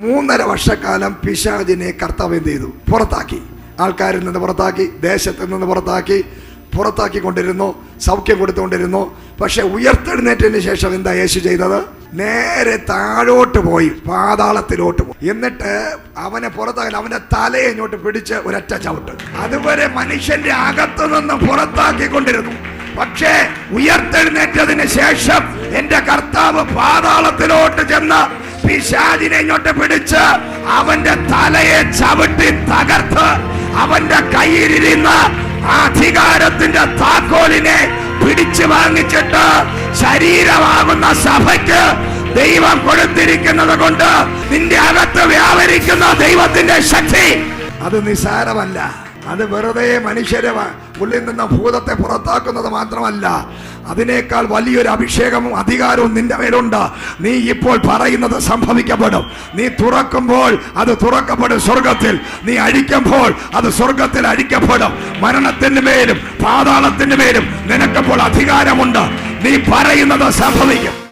മൂന്നര വർഷക്കാലം പിശാജിനെ കർത്താവ് എന്ത് ചെയ്തു? പുറത്താക്കി. ആൾക്കാരിൽ നിന്ന് പുറത്താക്കി ദേശത്ത് നിന്ന് പുറത്താക്കി പുറത്താക്കി കൊണ്ടിരുന്നു സൗഖ്യം കൊടുത്തുകൊണ്ടിരുന്നു. പക്ഷെ ഉയർത്തെഴുന്നേറ്റതിന് ശേഷം എന്താ യേശു ചെയ്തത്? നേരെ താഴോട്ട് പോയി പാതാളത്തിലോട്ട് പോയി. എന്നിട്ട് അവനെ പുറത്താക്കി അവന്റെ തലയെ ഇങ്ങോട്ട് പിടിച്ച് ഒരൊറ്റ ചവിട്ട്. അതുവരെ മനുഷ്യന്റെ അകത്തു നിന്ന് പുറത്താക്കിക്കൊണ്ടിരുന്നു. പക്ഷേ ഉയർത്തെഴുന്നേറ്റതിന് ശേഷം എന്റെ കർത്താവ് പാതാളത്തിലോട്ട് ചെന്ന് പിശാചിനെ ഇങ്ങോട്ട് പിടിച്ച് അവന്റെ തലയെ ചവിട്ടി തകർത്ത് അവന്റെ കയ്യിലിരുന്ന അധികാരത്തിന്റെ താക്കോലിനെ പിടിച്ചു വാങ്ങിച്ചിട്ട് ശരീരമാകുന്ന സഭയ്ക്ക് ദൈവം കൊടുത്തിരിക്കുന്നത് കൊണ്ട് നിന്റെ അകത്ത് വ്യാപരിക്കുന്ന ദൈവത്തിന്റെ ശക്തി അത് നിസാരമല്ല. അത് വെറുതെ മനുഷ്യരെ ഉള്ളിൽ നിന്ന് ഭൂതത്തെ പുറത്താക്കുന്നത് മാത്രമല്ല അതിനേക്കാൾ വലിയൊരു അഭിഷേകവും അധികാരവും നിന്റെ മേലുണ്ട്. നീ ഇപ്പോൾ പറയുന്നത് സംഭവിക്കപ്പെടും. നീ തുറക്കുമ്പോൾ അത് തുറക്കപ്പെടും സ്വർഗത്തിൽ നീ അഴിക്കുമ്പോൾ അത് സ്വർഗത്തിൽ അഴിക്കപ്പെടും മരണത്തിന് മേലും പാതാളത്തിന് മേലും നിനക്കപ്പോൾ അധികാരമുണ്ട്. നീ പറയുന്നത് സംഭവിക്കും.